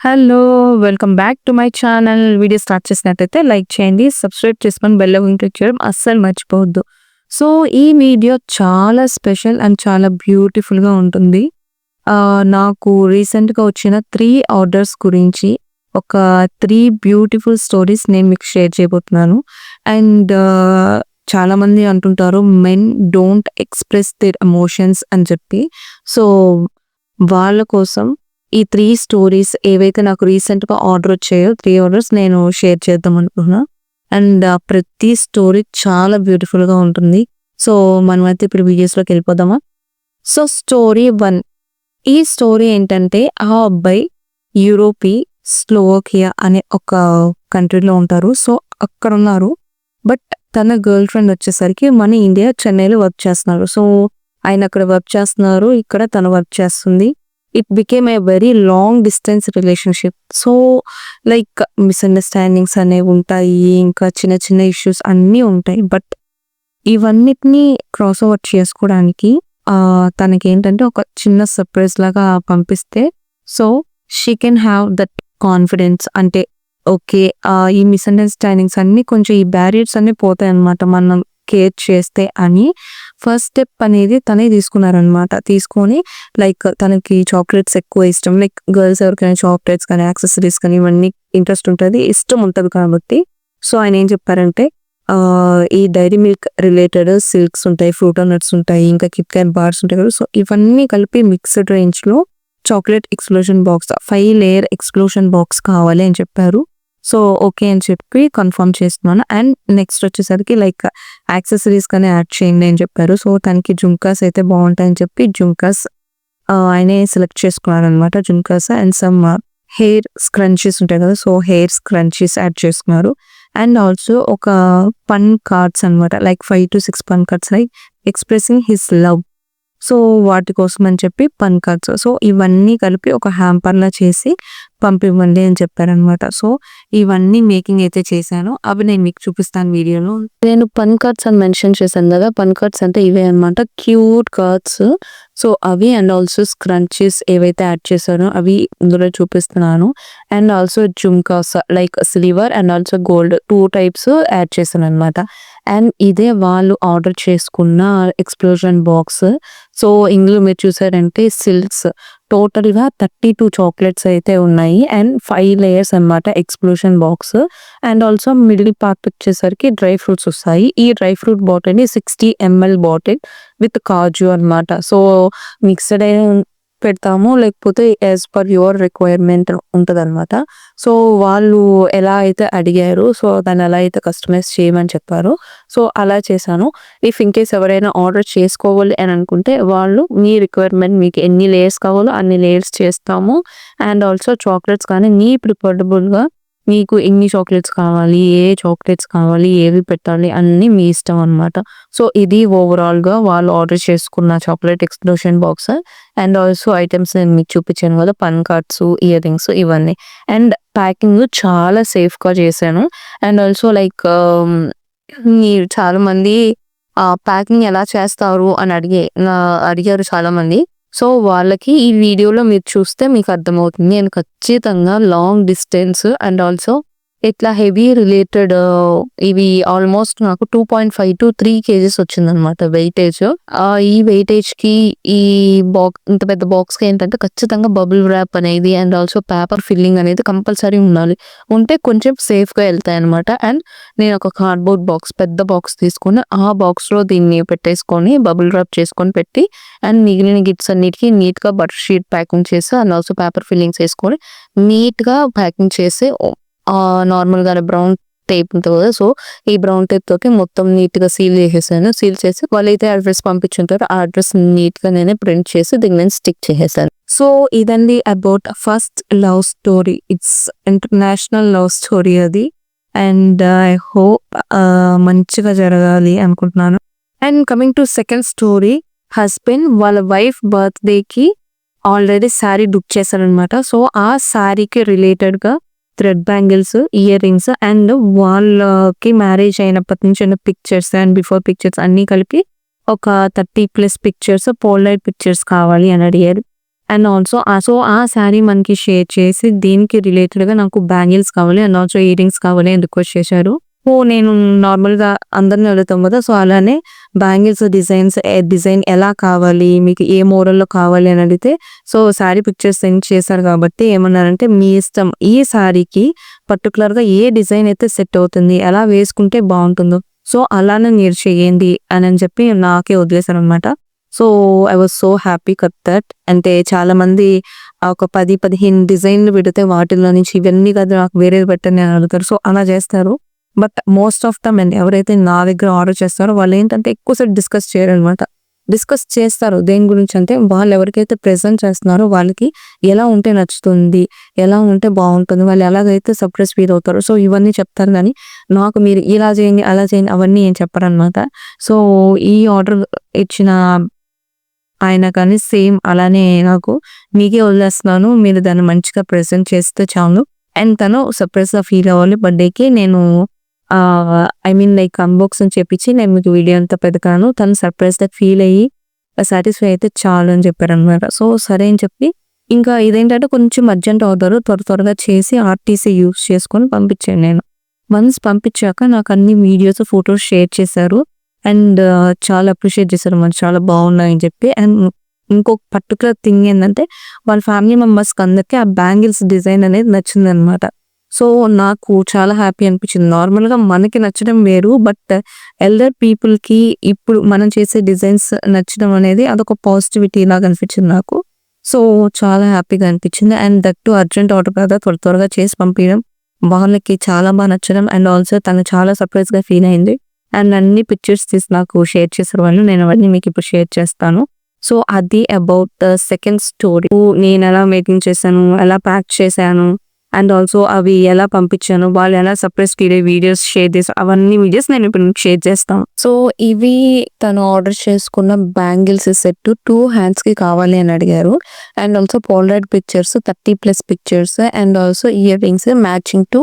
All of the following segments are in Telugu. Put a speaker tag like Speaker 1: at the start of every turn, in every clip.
Speaker 1: Hello! Welcome back to my channel. Video start చేసినట్టయితే లైక్ చేయండి. సబ్స్క్రైబ్ చేసుకొని బెల్ క్లిక్ చేయడం అస్సలు మర్చిపోవద్దు. సో, ఈ వీడియో చాలా స్పెషల్ అండ్ చాలా బ్యూటిఫుల్‌గా ఉంటుంది. నాకు రీసెంట్‌గా వచ్చిన త్రీ ఆర్డర్స్ గురించి ఒక త్రీ బ్యూటిఫుల్ స్టోరీస్ నేను మీకు షేర్ చేయబోతున్నాను. అండ్ చాలామంది అంటుంటారు men don't express their emotions అని చెప్పి. సో, వాళ్ళ కోసం ఈ త్రీ స్టోరీస్ ఏవైతే నాకు రీసెంట్‌గా ఆర్డర్ వచ్చాయో త్రీ ఆర్డర్స్ నేను షేర్ చేద్దాం అనుకుంటున్నాను అండ్ uh, ప్రతి స్టోరీ చాలా బ్యూటిఫుల్‌గా ఉంటుంది. సో, మనమైతే ఇప్పుడు వీడియోస్‌లోకి వెళ్ళిపోదామా? సో, స్టోరీ వన్ ఈ స్టోరీ ఏంటంటే ఆ అబ్బాయి యూరోపీ స్లోకియా అనే ఒక కంట్రీలో ఉంటారు. సో, అక్కడున్నారు. బట్ తన గర్ల్ ఫ్రెండ్ వచ్చేసరికి మన ఇండియా చెన్నైలో వర్క్ చేస్తున్నారు. సో, ఆయన అక్కడ వర్క్ చేస్తున్నారు. ఇక్కడ తను వర్క్ చేస్తుంది. It became a very long distance relationship. So, like misunderstandings అనేవి ఉంటాయి. ఇంకా చిన్న చిన్న ఇష్యూస్ అన్నీ ఉంటాయి. బట్ ఇవన్నిటిని క్రాస్ ఓవర్ చేసుకోవడానికి తనకి తనకేంటంటే ఒక చిన్న సర్ప్రైజ్ లాగా పంపిస్తే so, she can have that confidence అంటే ఓకే. ఈ మిస్‌అండర్‌స్టాండింగ్స్ అన్నీ కొంచెం ఈ బ్యారియర్స్ అన్నీ పోతాయన్నమాట. మనం కేర్ చేస్తే అని ఫస్ట్ స్టెప్ అనేది తనే తీసుకున్నారనమాట. తీసుకొని లైక్ తనకి చాక్లెట్స్ ఎక్కువ ఇష్టం. లైక్ గర్ల్స్ ఎవరికైనా చాక్లెట్స్ కానీ, యాక్సెసరీస్ కానీ ఇవన్నీ ఇంట్రెస్ట్ ఉంటుంది ఇష్టం ఉంటుంది కాబట్టి సో, ఆయన ఏం చెప్పారంటే ఈ డైరీ మిల్క్ రిలేటెడ్ సిల్క్స్ ఉంటాయి. ఫ్రూటో నట్స్ ఉంటాయి. ఇంకా కిట్ క్యాట్ బార్స్ ఉంటాయి కదా! సో, ఇవన్నీ కలిపి మిక్స్డ్ రేంజ్‌లో chocolate explosion box five layer explosion box కావాలి అని చెప్పారు. సో, ఓకే అని చెప్పి కన్ఫర్మ్ చేస్తున్నాను. అండ్ నెక్స్ట్ వచ్చేసరికి లైక్ యాక్సెసరీస్ కానీ యాడ్ చేయండి అని చెప్పారు. సో, తనకి జుంకాస్ అయితే బాగుంటాయని చెప్పి జుంకాస్ ఆయనే select చేసుకున్నారనమాట. Jhumkas and some hair scrunchies ఉంటాయి కదా! సో, హెయిర్ స్క్రంచీస్ యాడ్ చేసుకున్నారు. అండ్ ఆల్సో ఒక పన్ కార్డ్స్ అనమాట. Like 5-6 pun cards like expressing his love. So, వాటి కోసం అని చెప్పి పన్ కార్డ్స్. సో, ఇవన్నీ కలిపి ఒక హ్యాంపర్‌లా చేసి పంపివ్వండి అని చెప్పారనమాట. సో, ఇవన్నీ మేకింగ్ అయితే చేశాను. అవి నేను మీకు చూపిస్తాను వీడియోలో. నేను పన్ కార్డ్స్ అని మెన్షన్ చేశాను కదా! పన్ కార్డ్స్ అంటే ఇవే అనమాట. Cute cards. సో, అవి అండ్ ఆల్సో స్క్రంచెస్ ఏవైతే యాడ్ చేశానో అవి ఇందులో చూపిస్తున్నాను. And also jhumkas like silver and also gold two types add చేశాను అనమాట అండ్ ఇదే వాళ్ళు ఆర్డర్ చేసుకున్న ఎక్స్‌ప్లోషన్ బాక్స్. సో, ఇందులో మీరు చూసారంటే సిల్క్స్ టోటల్‌గా 32 చాక్లెట్స్ అయితే ఉన్నాయి. అండ్ ఫైవ్ లేయర్స్ అనమాట explosion box. And also middle part వచ్చేసరికి డ్రై ఫ్రూట్స్ వస్తాయి. ఈ డ్రై ఫ్రూట్ బాటిల్‌ని 60 ఎంఎల్ బాటిల్ విత్ కాజు అనమాట. సో, మిక్స్డ్ అయిన పెడతాము. లేకపోతే యాజ్ పర్ యువర్ రిక్వైర్మెంట్ ఉంటుంది అనమాట సో, వాళ్ళు ఎలా అయితే అడిగారు సో, దాన్ని ఎలా అయితే కస్టమైజ్ చేయమని చెప్పారు సో, అలా చేశాను. ఇఫ్ ఇన్‌కేస్ ఎవరైనా ఆర్డర్ చేసుకోవాలి అని అనుకుంటే వాళ్ళు మీ రిక్వైర్మెంట్ మీకు ఎన్ని లేయర్స్ కావాలో అన్ని లేయర్స్ చేస్తాము. అండ్ ఆల్సో చాక్లెట్స్ కానీ మీ ప్రిఫర్డబుల్గా మీకు ఎన్ని చాక్లెట్స్ కావాలి, ఏ చాక్లెట్స్ కావాలి, ఏవి పెట్టాలి అన్నీ మీ ఇష్టం అనమాట. సో, ఇది ఓవరాల్‌గా వాళ్ళు ఆర్డర్ చేసుకున్న chocolate explosion box. And also items నేను మీకు చూపించాను కదా! పన్ కార్డ్స్, ఇయర్ రింగ్స్ ఇవన్నీ. అండ్ ప్యాకింగ్ చాలా సేఫ్‌గా చేశాను. అండ్ ఆల్సో లైక్ మీరు చాలామంది ప్యాకింగ్ ఎలా చేస్తారు అని అడిగే అడిగారు చాలామంది. సో, వాళ్ళకి ఈ వీడియోలో మీరు చూస్తే మీకు అర్థమవుతుంది. నేను ఖచ్చితంగా లాంగ్ డిస్టెన్స్ అండ్ ఆల్సో ఇట్లా హెవీ రిలేటెడ్ ఇవి ఆల్మోస్ట్ నాకు 2.5-3 కేజీస్ వచ్చింది అనమాట వెయిటేజ్. ఈ ఈ వెయిటేజ్‌కి ఈ బాక్స్ ఇంత పెద్ద బాక్స్‌కి ఏంటంటే ఖచ్చితంగా బబుల్ ర్యాప్ అనేది అండ్ ఆల్సో పేపర్ ఫిల్లింగ్ అనేది కంపల్సరీ ఉండాలి. ఉంటే కొంచెం సేఫ్‌గా వెళ్తాయనమాట. అండ్ నేను ఒక కార్డ్‌బోర్డ్ బాక్స్ పెద్ద బాక్స్ తీసుకొని ఆ బాక్స్‌లో దీన్ని పెట్టేసుకొని బబుల్ ర్యాప్ చేసుకొని పెట్టి అండ్ మిగిలిన గిట్స్ అన్నిటికి నీట్‌గా బటర్ షీట్ ప్యాకింగ్ చేసి అండ్ ఆల్సో పేపర్ ఫిల్లింగ్స్ వేసుకొని నీట్‌గా ప్యాకింగ్ చేసి నార్మల్గా బ్రౌన్ టేప్ ఉంటుంది కదా! సో, ఈ బ్రౌన్ టేప్ తోటి మొత్తం నీట్‌గా సీల్ చేసేసాను. సీల్ చేసి వాళ్ళైతే అడ్రస్ పంపించుంటారో ఆ అడ్రస్ నీట్‌గా నేనే ప్రింట్ చేసి దీన్ని నేను స్టిక్ చేసేసాను. సో, ఇదండి about first love story. It's international love story అది. అండ్ ఐ హోప్ మంచిగా జరగాలి అనుకుంటున్నాను. And coming to second story husband వాళ్ళ వైఫ్ బర్త్‌డేకి ఆల్రెడీ శారీ బుక్ చేశారనమాట. సో, ఆ శారీకి రిలేటెడ్‌గా thread bangles, earrings and వాళ్ళకి మ్యారేజ్ అయినప్పటి నుంచి ఉన్న పిక్చర్స్ అండ్ బిఫోర్ పిక్చర్స్ అన్నీ కలిపి ఒక 30 ప్లస్ పిక్చర్స్ పోల్డైడ్ పిక్చర్స్ కావాలి అని అడిగారు. అండ్ ఆల్సో సో ఆ శారీ మనకి షేర్ చేసి దీనికి రిలేటెడ్‌గా నాకు బ్యాంగిల్స్ కావాలి అండ్ ఆల్సో ఇయర్ రింగ్స్ కావాలి అని రిక్వెస్ట్ చేశారు. సో నేను నార్మల్‌గా అందరిని అడుగుతాం కదా! సో అలానే బ్యాంగిల్స్ డిజైన్స్ డిజైన్ ఎలా కావాలి? మీకు ఏ మోడల్‌లో కావాలి అని అడిగితే సో శారీ పిక్చర్స్ సెండ్ చేశారు కాబట్టి ఏమన్నారంటే మీ ఇష్టం. ఈ శారీకి పర్టికులర్గా ఏ డిజైన్ అయితే సెట్ అవుతుంది? ఎలా వేసుకుంటే బాగుంటుందో సో అలానే మీరు చేయండి అని చెప్పి నాకే వదిలేసారనమాట. So I was so happy cut that. అంటే చాలామంది ఒక 10, 15 డిజైన్‌లు పెడితే వాటిలో నుంచి ఇవన్నీ కాదు నాకు వేరేది పెట్టండి అని అడుగుతారు. సో అలా చేస్తారు. But most of the men ఎవరైతే నా దగ్గర ఆర్డర్ చేస్తారో వాళ్ళు ఏంటంటే ఎక్కువ సేపు డిస్కస్ చేయరనమాట. డిస్కస్ చేస్తారు. దేని గురించి అంటే వాళ్ళు ఎవరికైతే ప్రెజెంట్ చేస్తున్నారో వాళ్ళకి ఎలా ఉంటే నచ్చుతుంది? ఎలా ఉంటే బాగుంటుంది వాళ్ళు ఎలాగైతే సర్ప్రైజ్ ఫీల్ అవుతారో సో ఇవన్నీ చెప్తారు కానీ నాకు మీరు ఇలా చేయండి, అలా చేయండి అవన్నీ ఏం చెప్పారనమాట సో ఈ ఆర్డర్ ఇచ్చిన ఆయన కానీ సేమ్ అలానే నాకు మీకే వదిలేస్తున్నాను. మీరు దాన్ని మంచిగా ప్రెజెంట్ చేస్తే చాలు. అండ్ తను సర్ప్రైజ్‌గా ఫీల్ అవ్వాలి బర్త్‌డేకి నేను ఐ మీన్ లైక్ అన్బాక్సింగ్ చేపించి నేను మీకు వీడియో అంతా పెదకాను తను సర్ప్రైజ్‌గా ఫీల్ అయ్యి సాటిస్ఫై అయితే చాలు అని చెప్పారనమాట. సో సరే అని చెప్పి ఇంకా ఇదేంటంటే కొంచెం అర్జెంట్ ఆర్డర్ త్వర త్వరగా చేసి ఆర్టీసీ యూజ్ చేసుకొని పంపించాను నేను. వన్స్ పంపించాక నాకు అన్ని వీడియోస్, ఫొటోస్ షేర్ చేశారు. అండ్ చాలా అప్రిషియేట్ చేశారు. మరి చాలా బాగున్నాయి అని చెప్పి. అండ్ ఇంకొక పర్టికులర్ థింగ్ ఏంటంటే వాళ్ళ ఫ్యామిలీ మెంబర్స్‌కి అందరికి ఆ బ్యాంగిల్స్ డిజైన్ అనేది నచ్చిందనమాట. సో నాకు చాలా హ్యాపీ అనిపించింది. నార్మల్‌గా మనకి నచ్చడం వేరు. బట్ ఎల్డర్ పీపుల్‌కి ఇప్పుడు మనం చేసే డిజైన్స్ నచ్చడం అనేది అదొక పాజిటివిటీ లాగా అనిపించింది నాకు. సో చాలా హ్యాపీగా అనిపించింది. అండ్ దట్టు అర్జెంట్ ఆర్డర్ కదా! త్వర త్వరగా చేసి పంపించడం వాళ్ళకి చాలా బాగా నచ్చడం అండ్ ఆల్సో తను చాలా సర్ప్రైజ్‌గా ఫీల్ అయింది. అండ్ అన్ని పిక్చర్స్ తీసి నాకు షేర్ చేశారు వాళ్ళు. నేను అవన్నీ మీకు ఇప్పుడు షేర్ చేస్తాను. సో అది అబౌట్ ద సెకండ్ స్టోరీ. నేను ఎలా మేకింగ్ చేశాను? ఎలా ప్యాక్ చేశాను? అండ్ ఆల్సో అవి ఎలా పంపించాను? వాళ్ళు ఎలా సర్ప్రైజ్ ఫీల్ వీడియోస్ షేర్ చేసి అవన్నీ వీడియోస్ నేను ఇప్పుడు షేర్ చేస్తాను. సో ఇవి తను ఆర్డర్ చేసుకున్న బ్యాంగిల్స్ సెట్ 2 హ్యాండ్స్‌కి కావాలి అని అడిగారు. And also Polaroid pictures 30 plus pictures and also earrings matching to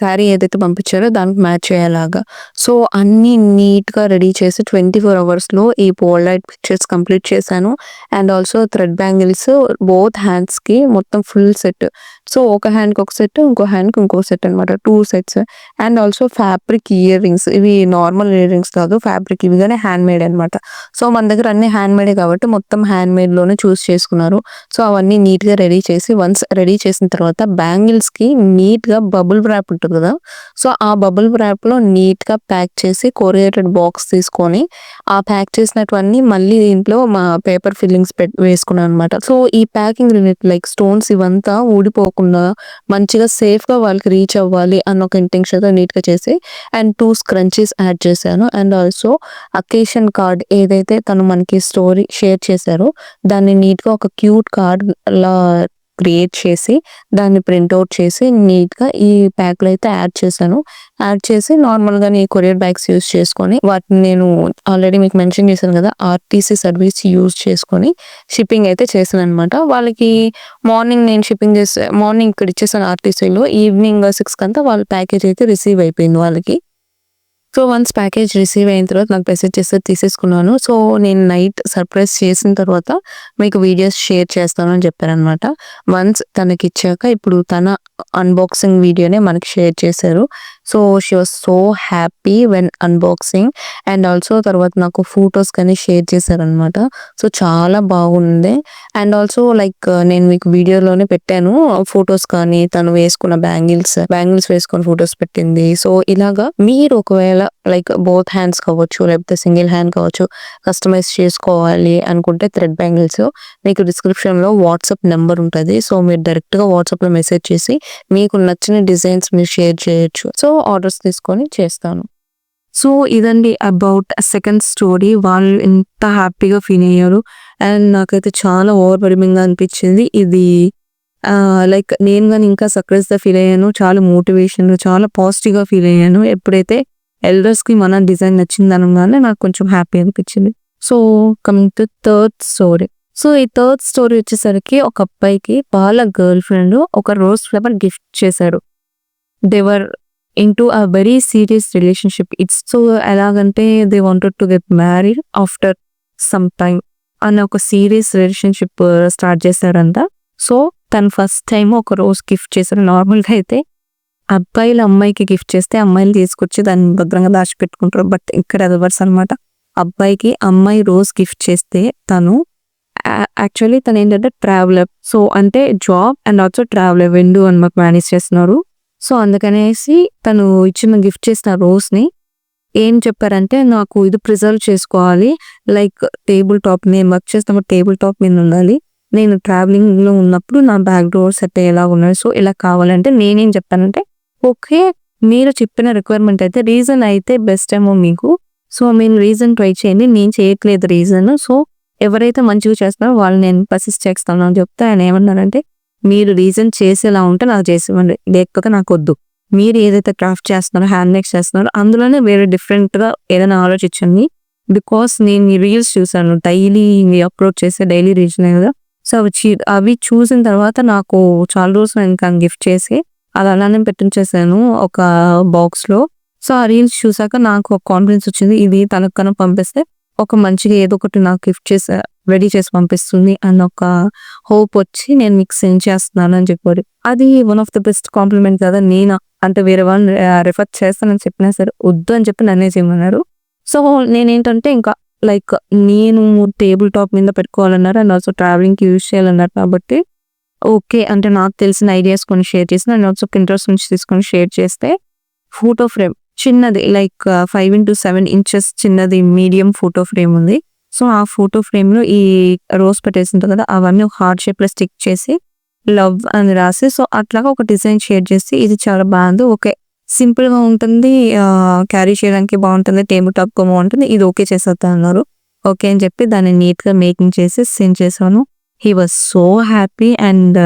Speaker 1: sari ఏదైతే పంపించారో దానికి మ్యాచ్ అయ్యేలాగా. సో అన్నీ నీట్‌గా రెడీ చేసి 24 అవర్స్‌లో ఈ పోలరాయిడ్ పిక్చర్స్ కంప్లీట్ చేశాను. And also thread bangles both హ్యాండ్స్‌కి మొత్తం ఫుల్ సెట్. సో ఒక హ్యాండ్‌కి ఒక సెట్, ఇంకో హ్యాండ్‌కి ఇంకో సెట్ అనమాట. Two sets. And also fabric earrings ఇవి నార్మల్ ఇయర్ రింగ్స్ కాదు. ఫ్యాబ్రిక్ ఇవి హ్యాండ్ మేడ్ అనమాట. సో మన దగ్గర అన్ని హ్యాండ్ మేడే కాబట్టి మొత్తం హ్యాండ్ మేడ్లోనే చూస్ చేసుకున్నారు. సో అవన్నీ నీట్‌గా రెడీ చేసి వన్స్ రెడీ చేసిన తర్వాత బ్యాంగిల్స్‌కి నీట్‌గా బబుల్ ర్యాప్ ఉంటుంది కదా! సో ఆ బబుల్ ర్యాప్లో నీట్‌గా ప్యాక్ చేసి కొరియేటెడ్ బాక్స్ తీసుకొని ఆ ప్యాక్ చేసినటువన్నీ మళ్ళీ దీంట్లో మా పేపర్ ఫిల్లింగ్స్ పెట్ వేసుకున్నాను అనమాట. సో ఈ ప్యాకింగ్ యూనిట్ లైక్ స్టోన్స్ ఇవంతా ఊడిపోకుండా మంచిగా సేఫ్‌గా వాళ్ళకి రీచ్ అవ్వాలి అన్న ఒక ఇంటెన్షన్‌తో నీట్‌గా చేసి అండ్ టూ స్క్రంచెస్ యాడ్ చేశాను. అండ్ ఆల్సో అకేషన్ కార్డ్ ఏదైతే తను మనకి స్టోరీ షేర్ చేశారో దాన్ని నీట్‌గా ఒక క్యూట్ కార్డ్ లా క్రియేట్ చేసి దాన్ని ప్రింట్అవుట్ చేసి నీట్‌గా ఈ ప్యాక్‌లో అయితే యాడ్ చేశాను. యాడ్ చేసి నార్మల్గా నీ కొరియర్ బ్యాగ్స్ యూజ్ చేసుకొని వాటిని నేను ఆల్రెడీ మీకు మెన్షన్ చేశాను కదా! ఆర్టీసీ సర్వీస్ యూజ్ చేసుకొని షిప్పింగ్ అయితే చేశాను అనమాట వాళ్ళకి మార్నింగ్ నేను షిప్పింగ్ చేసే మార్నింగ్ ఇక్కడ ఇచ్చేసాను ఆర్టీసీలో. ఈవినింగ్ సిక్స్ కంతా వాళ్ళ ప్యాకేజ్ అయితే రిసీవ్ అయిపోయింది వాళ్ళకి. సో వన్స్ ప్యాకేజ్ రిసీవ్ అయిన తర్వాత నాకు మెసేజ్ చేస్తే తీసేసుకున్నాను. సో నేను నైట్ సర్ప్రైజ్ చేసిన తర్వాత మీకు వీడియోస్ షేర్ చేస్తాను అని చెప్పారనమాట. వన్స్ తనకి ఇచ్చాక ఇప్పుడు తన అన్బాక్సింగ్ వీడియోనే మనకి షేర్ చేశారు. So she was so happy when unboxing and also తర్వాత నాకు ఫొటోస్ కానీ షేర్ చేశారనమాట. సో చాలా బాగుంది. అండ్ ఆల్సో లైక్ నేను మీకు వీడియోలోనే పెట్టాను. ఫొటోస్ కానీ తను వేసుకున్న బ్యాంగిల్స్, బ్యాంగిల్స్ వేసుకొని ఫొటోస్ పెట్టింది. సో ఇలాగా మీరు ఒకవేళ లైక్ బోత్ హ్యాండ్స్ కావచ్చు లేకపోతే సింగిల్ హ్యాండ్ కావచ్చు కస్టమైజ్ చేసుకోవాలి అనుకుంటే థ్రెడ్ బ్యాంగిల్స్ మీకు డిస్క్రిప్షన్‌లో వాట్సాప్ నెంబర్ ఉంటుంది సో మీరు డైరెక్ట్‌గా వాట్సాప్‌లో మెసేజ్ చేసి మీకు నచ్చిన డిజైన్స్ మీరు షేర్ చేయొచ్చు. సో ఆర్డర్స్ తీసుకొని చేస్తాను. సో ఇదండి అబౌట్ సెకండ్ స్టోరీ. వాళ్ళు ఎంత హ్యాపీగా ఫీల్ అయ్యారు. అండ్ నాకైతే చాలా ఓవర్ ఓవర్‌వెల్మింగ్‌గా అనిపించింది. ఇది లైక్ నేను కానీ ఇంకా సక్సెస్గా ఫీల్ అయ్యాను. చాలా మోటివేషన్ చాలా పాజిటివ్‌గా ఫీల్ అయ్యాను. ఎప్పుడైతే ఎల్డర్స్‌కి మన డిజైన్ నచ్చింది అనగానే నాకు కొంచెం హ్యాపీ అనిపించింది. So coming to third story. So ఈ థర్డ్ స్టోరీ వచ్చేసరికి ఒక అబ్బాయికి వాళ్ళ గర్ల్ ఫ్రెండ్ ఒక రోజ్ ఫ్లవర్ గిఫ్ట్ చేశారు. They were in to a very serious relationship. It's so ఎలాగంటే they wanted to get married after some time. అన్న ఒక సీరియస్ రిలేషన్‌షిప్ స్టార్ట్ చేశారంట. సో, తను ఫస్ట్ టైం ఒక రోజ్ గిఫ్ట్ చేశారు. నార్మల్‌గా అయితే అబ్బాయిలు అమ్మాయికి గిఫ్ట్ చేస్తే అమ్మాయిలు తీసుకొచ్చి దాన్ని భద్రంగా దాచిపెట్టుకుంటారు. బట్ ఇక్కడ రివర్స్ అనమాట. అబ్బాయికి అమ్మాయి రోజ్ గిఫ్ట్ చేస్తే తను యాక్చువల్లీ తను ఏంటంటే ట్రావెలర్. సో, అంటే జాబ్ అండ్ ఆల్సో ట్రావెలర్ 2 అనమాట మేనేజ్ చేస్తున్నారు. సో, అందుకనేసి తను ఇచ్చిన గిఫ్ట్ చేసిన రోజ్‌ని ఏం చెప్పారంటే నాకు ఇది ప్రిజర్వ్ చేసుకోవాలి. లైక్ టేబుల్ టాప్ నేను వర్క్ చేస్తున్నప్పుడు టేబుల్ టాప్ మీద ఉండాలి. నేను ట్రావెలింగ్‌లో ఉన్నప్పుడు నా బ్యాక్ డోర్ సెట్ అయ్యేలాగా ఉన్నాయి సో, ఇలా కావాలంటే నేనేం చెప్పానంటే ఓకే. మీరు చెప్పిన రిక్వైర్మెంట్ అయితే రీజన్ అయితే బెస్ట్ ఏమో మీకు. సో, మీరు రీజన్ ట్రై చేయండి. నేను చేయట్లేదు రీజన్. సో, ఎవరైతే మంచిగా చేస్తున్నారో వాళ్ళని నేను పసిస్ చేస్తాను అని చెప్తే ఆయన ఏమన్నారంటే మీరు రీజన్ చేసేలా ఉంటే నాకు చేసేవ్వండి లేకపోతే నాకు వద్దు మీరు ఏదైతే క్రాఫ్ట్ చేస్తున్నారో, హ్యాండ్ మేక్స్ చేస్తున్నారో అందులోనే వేరే డిఫరెంట్‌గా ఏదైనా ఆలోచించండి. బికాస్ నేను ఈ రీల్స్ చూసాను. డైలీ ఇవి అప్‌లోడ్ చేసే డైలీ రీల్స్ కదా! సో, అవి అవి చూసిన తర్వాత నాకు చాలా రోజులు ఇంకా గిఫ్ట్ చేసి అది అలానే పెట్టించేసాను ఒక బాక్స్‌లో. సో, ఆ రీల్స్ చూసాక నాకు ఒక కాన్ఫిడెన్స్ వచ్చింది. ఇది తనకు పంపిస్తే ఒక మంచిగా ఏదో ఒకటి నాకు గిఫ్ట్ చేసి రెడీ చేసి పంపిస్తుంది అన్న ఒక హోప్ వచ్చి నేను మీకు సెండ్ చేస్తున్నాను అని చెప్పారు. అది one of the best compliment కదా! నేను అంటే వేరే వాళ్ళని రిఫర్ చేస్తానని చెప్పినా సరే వద్దు అని చెప్పి నన్నే చేయమన్నారు. సో, నేనేంటంటే ఇంకా లైక్ నేను టేబుల్ టాప్ మీద పెట్టుకోవాలన్నారు. అండ్ ఆల్సో ట్రావెలింగ్‌కి యూజ్ చేయాలన్నారు కాబట్టి ఓకే. అంటే నాకు తెలిసిన ఐడియాస్ కొన్ని షేర్ చేసిన అండ్ ఆల్సో ఇంట్రెస్ట్ నుంచి తీసుకొని షేర్ చేస్తే ఫోటో ఫ్రేమ్ చిన్నది లైక్ 5/7 ఇంచెస్ చిన్నది మీడియం ఫోటో ఫ్రేమ్ ఉంది. సో, ఆ ఫోటో ఫ్రేమ్‌లో ఈ రోజ్ పెట్టేసి ఉంటుంది కదా! అవన్నీ ఒక హార్ట్ షేప్‌లో స్టిక్ చేసి లవ్ అని రాసి సో, అట్లాగా ఒక డిజైన్ షేర్ చేసి ఇది చాలా బాగుంది. ఓకే. సింపుల్‌గా ఉంటుంది. క్యారీ చేయడానికి బాగుంటుంది. టేబుల్ టాప్‌గా బాగుంటుంది. ఇది ఓకే చేసేస్తా అన్నారు. ఓకే అని చెప్పి దాన్ని నీట్‌గా మేకింగ్ చేసి సెండ్ చేశాను. He was so happy and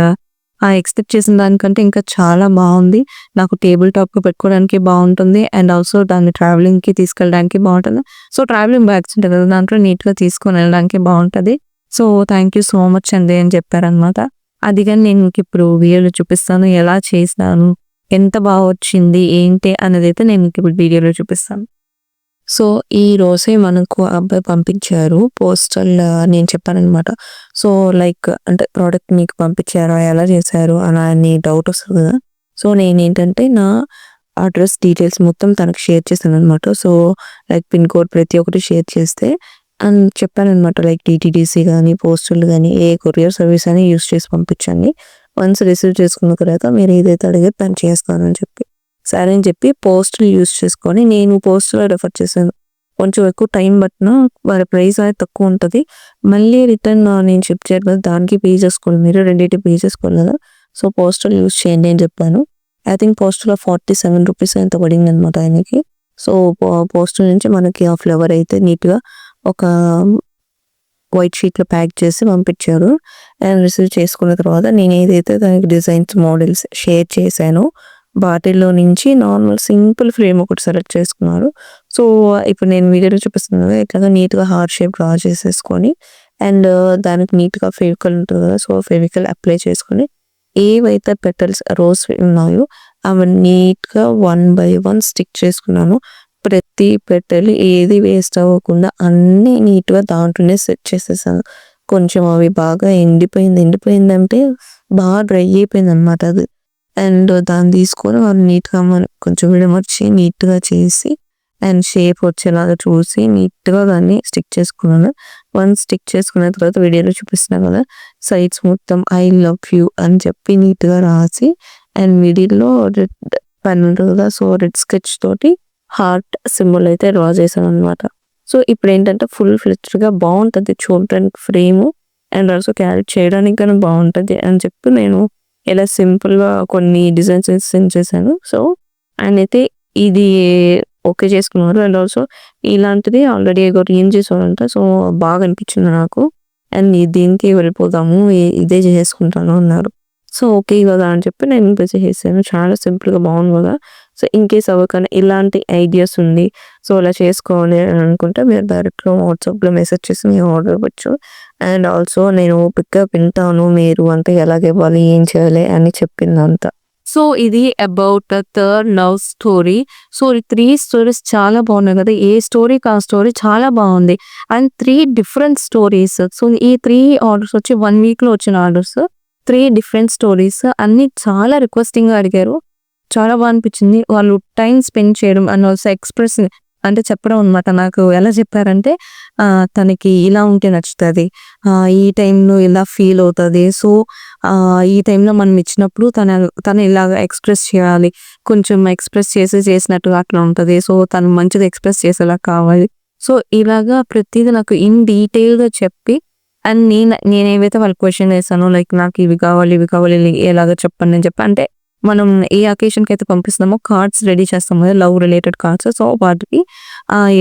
Speaker 1: ఆ ఎక్స్‌పెక్ట్ చేసిన దానికంటే ఇంకా చాలా బాగుంది. నాకు టేబుల్ టాప్ పెట్టుకోవడానికి బాగుంటుంది. అండ్ ఆల్సో దాన్ని ట్రావెలింగ్‌కి తీసుకెళ్ళడానికి బాగుంటుంది. సో, ట్రావెలింగ్ బ్యాగ్స్ ఉంటుంది కదా! దాంట్లో నీట్‌గా తీసుకొని వెళ్ళడానికి బాగుంటుంది so, thank you so much అండి అని చెప్పారనమాట. అది కానీ నేను మీకు ఇప్పుడు వీడియోలో చూపిస్తాను. ఎలా చేసాను ఎంత బాగా వచ్చింది? ఏంటి? అనేదైతే నేను మీకు ఇప్పుడు వీడియోలో చూపిస్తాను. సో, ఈ రోజే మనకు అబ్బాయి పంపించారు. పోస్టల్ నేను చెప్పాననమాట. సో, లైక్ అంటే ప్రోడక్ట్ మీకు పంపించారా? ఎలా చేశారు? అలా అని డౌట్ వస్తుంది కదా! సో, నేనేంటంటే నా అడ్రస్ డీటెయిల్స్ మొత్తం తనకు షేర్ చేశాను అనమాట సో, లైక్ పిన్ కోడ్ ప్రతి ఒక్కటి షేర్ చేస్తే అండ్ చెప్పాననమాట. లైక్ డిటీడీసీ కానీ పోస్టల్ కానీ ఏ కొరియర్ సర్వీస్ అని యూజ్ చేసి పంపించండి. వన్స్ రిసీవ్ చేసుకున్న తర్వాత మీరు ఏదైతే అడిగితే పని చేస్తానని చెప్పి. సరే అని చెప్పి పోస్టులు యూస్ చేసుకొని నేను పోస్టులో రిఫర్ చేశాను. కొంచెం ఎక్కువ టైం పట్టిన మరి ప్రైస్ అనేది తక్కువ ఉంటుంది మళ్ళీ రిటర్న్ నేను షిప్ చేయడం కదా! దానికి పే చేసుకోవాలి మీరు. రెండింటి పే చేసుకోవాలి కదా! సో, పోస్టల్ యూజ్ చేయండి అని చెప్పాను. ఐ థింక్ పోస్టల్‌లో 47 రూపీస్ ఎంతో పడిందనమాట ఆయనకి. సో, పోస్టల్ నుంచి మనకి ఆ ఫ్లవర్ అయితే నీట్‌గా ఒక వైట్ షీట్‌లో ప్యాక్ చేసి పంపించారు. అండ్ రిసీవ్ చేసుకున్న తర్వాత నేను ఏదైతే దానికి డిజైన్స్, మోడల్స్ షేర్ చేశానో బాటిల్లో నుంచి నార్మల్ సింపుల్ ఫ్రేమ్ ఒకటి సెలెక్ట్ చేసుకున్నారు. సో, ఇప్పుడు నేను వీడియోలో చూపిస్తున్నాను కదా! ఇట్లాగా నీట్‌గా హార్ట్ షేప్ డ్రా చేసేసుకొని అండ్ uh, దానికి నీట్‌గా ఫెవికల్ ఉంటుంది కదా! సో, ఫెవికల్ అప్లై చేసుకొని ఏవైతే పెటల్స్ రోజ్ ఉన్నాయో అవి నీట్‌గా వన్ బై వన్ స్టిక్ చేసుకున్నాను. ప్రతి పెటల్ ఏది వేస్ట్ అవ్వకుండా అన్నీ నీట్‌గా దాంట్లోనే సెట్ చేసేసాను. కొంచెం అవి బాగా ఎండిపోయింది. ఎండిపోయిందంటే బాగా డ్రై అయిపోయిందనమాట అది. అండ్ దాన్ని తీసుకొని వాళ్ళు నీట్‌గా మనం కొంచెం విడమర్చి నీట్‌గా చేసి అండ్ షేప్ వచ్చేలాగా చూసి నీట్‌గా దాన్ని స్టిక్ చేసుకున్నాను. వన్ స్టిక్ చేసుకున్న తర్వాత వీడియోలో చూపిస్తున్నా కదా! సైడ్స్ మొత్తం ఐ లవ్ యూ అని చెప్పి నీట్‌గా రాసి అండ్ మిడిల్‌లో రెడ్ పెన్ కదా! సో, రెడ్ స్కెచ్ తోటి హార్ట్ సింబల్ అయితే డ్రా చేశాననమాట. సో, ఇప్పుడు ఏంటంటే ఫుల్ ఫ్లెచ్డ్గా బాగుంటుంది చూడటానికి ఫ్రేము అండ్ ఆల్సో క్యారీ చేయడానికి కానీ బాగుంటుంది అని చెప్పి నేను ఇలా సింపుల్‌గా కొన్ని డిజైన్స్ సెండ్ చేశాను. సో, ఆయనైతే ఇది ఓకే చేసుకున్నారు. అండ్ ఆల్సో ఇలాంటిది ఆల్రెడీ ఏం చేశారంట. సో, బాగా అనిపించింది నాకు. అండ్ దీనికి వెళ్ళిపోదాము. ఇదే చేసేసుకుంటాను అన్నారు. సో, ఓకే కదా! అని చెప్పి నేను ఇంకా చేసాను చాలా సింపుల్‌గా బాగుంది కదా! సో, ఇన్ కేస్ ఎవరికైనా ఇలాంటి ఐడియాస్ ఉంది. సో, అలా చేసుకోవాలి అని అనుకుంటే మీరు డైరెక్ట్‌గా వాట్సాప్‌లో మెసేజ్ చేసి మీరు ఆర్డర్ ఇవ్వచ్చు. అండ్ ఆల్సో నేను పికప్ వింటాను. మీరు అంటే ఎలాగివ్వాలి? ఏం చేయాలి? అని చెప్పిందంతా. సో ఇది about the third love story so ఈ త్రీ స్టోరీస్ చాలా బాగున్నాయి కదా ఏ స్టోరీకి ఆ స్టోరీ చాలా బాగుంది and three different stories so ఈ త్రీ ఆర్డర్స్ వచ్చి వన్ వీక్లో వచ్చిన ఆర్డర్స్ త్రీ డిఫరెంట్ స్టోరీస్ అన్ని చాలా రిక్వెస్టింగ్గా అడిగారు చాలా బాగా అనిపించింది. వాళ్ళు టైం స్పెండ్ చేయడం అండ్ ఆల్సో ఎక్స్ప్రెస్ అంటే చెప్పడం అనమాట నాకు ఎలా చెప్పారంటే తనకి ఇలా ఉంటే నచ్చుతుంది. ఈ టైంలో ఇలా ఫీల్ అవుతుంది. సో ఈ టైంలో మనం ఇచ్చినప్పుడు తన తను ఇలా ఎక్స్ప్రెస్ చేయాలి. కొంచెం ఎక్స్ప్రెస్ చేసి చేసినట్టు అట్లా ఉంటుంది. సో తను మంచిది ఎక్స్ప్రెస్ చేసేలా కావాలి. సో ఇలాగా ప్రతిదీ నాకు ఇన్ డీటెయిల్గా చెప్పి అండ్ నేను నేనేవైతే వాళ్ళు క్వశ్చన్ వేసానో లైక్ నాకు ఇవి కావాలి ఇవి కావాలి ఎలాగ చెప్పండి అని చెప్పి అంటే మనం ఏ అకేషన్కి అయితే పంపిస్తున్నామో కార్డ్స్ రెడీ చేస్తాం కదా లవ్ రిలేటెడ్ కార్డ్స్ సో వాటికి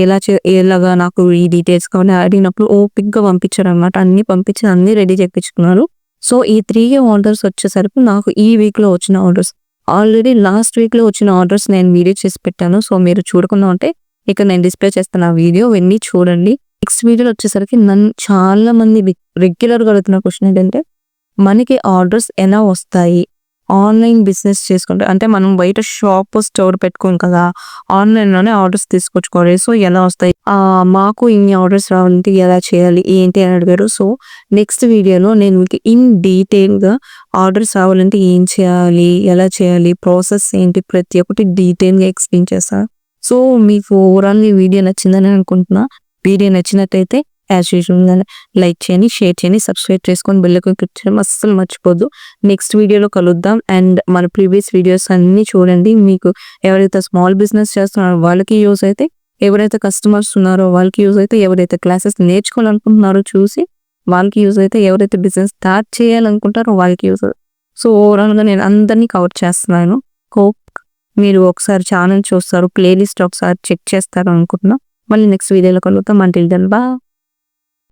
Speaker 1: ఎలా చే ఎలాగా నాకు ఈ డీటెయిల్స్ కావాలి అడిగినప్పుడు ఓపిక్గా పంపించారు అనమాట అన్ని పంపించి అన్ని రెడీ చేయించుకున్నారు సో ఈ త్రీ ఆర్డర్స్ వచ్చేసరికి నాకు ఈ వీక్లో వచ్చిన ఆర్డర్స్ ఆల్రెడీ లాస్ట్ వీక్లో వచ్చిన ఆర్డర్స్ నేను వీడియో చేసి పెట్టాను. సో మీరు చూడకుండా ఉంటే ఇక నేను డిస్ప్లే చేస్తాను ఆ వీడియో వెళ్ళి చూడండి. నెక్స్ట్ వీడియోలో వచ్చేసరికి నన్ను చాలా మంది రెగ్యులర్గా అడుగుతున్న క్వశ్చన్ ఏంటంటే మనకి ఆర్డర్స్ ఎలా వస్తాయి? ఆన్లైన్ బిజినెస్ చేసుకుంటే అంటే మనం బయట షాప్ స్టోర్ పెట్టుకోం కదా ఆన్లైన్లోనే ఆర్డర్స్ తీసుకొచ్చుకోవాలి. సో ఎలా వస్తాయి? మాకు ఇన్ని ఆర్డర్స్ రావాలంటే ఎలా చేయాలి? ఏంటి అని అడిగారు. సో నెక్స్ట్ వీడియోలో నేను మీకు ఇన్ డీటెయిల్గా ఆర్డర్స్ రావాలంటే ఏం చేయాలి? ఎలా చేయాలి? ప్రాసెస్ ఏంటి? ప్రతి ఒక్కటి డీటెయిల్గా ఎక్స్ప్లెయిన్ చేస్తాను సో మీకు ఓవరాల్ ఈ వీడియో నచ్చిందని అనుకుంటున్నా. వీడియో నచ్చినట్టయితే యాజ్ యూజువల్ లైక్ చేయండి షేర్ చేయండి సబ్స్క్రైబ్ చేసుకొని బిల్లకు క్లిక్ చేయడం అస్సలు మర్చిపోద్దు నెక్స్ట్ వీడియోలో కలుద్దాం అండ్ మన ప్రీవియస్ వీడియోస్ అన్ని చూడండి. మీకు ఎవరైతే స్మాల్ బిజినెస్ చేస్తున్నారో వాళ్ళకి యూస్ అయితే ఎవరైతే కస్టమర్స్ ఉన్నారో వాళ్ళకి యూజ్ అయితే ఎవరైతే క్లాసెస్ నేర్చుకోవాలనుకుంటున్నారో చూసి వాళ్ళకి యూజ్ అయితే ఎవరైతే బిజినెస్ స్టార్ట్ చేయాలనుకుంటారో వాళ్ళకి యూజ్ సో ఓవరాల్గా నేను అందరినీ కవర్ చేస్తున్నాను. హోప్ మీరు ఒకసారి ఛానల్ చూస్తారు ప్లేలిస్ట్ ఒకసారి చెక్ చేస్తారు అనుకుంటున్నా మళ్ళీ నెక్స్ట్ వీడియోలో కలుగుతాం అంటే బా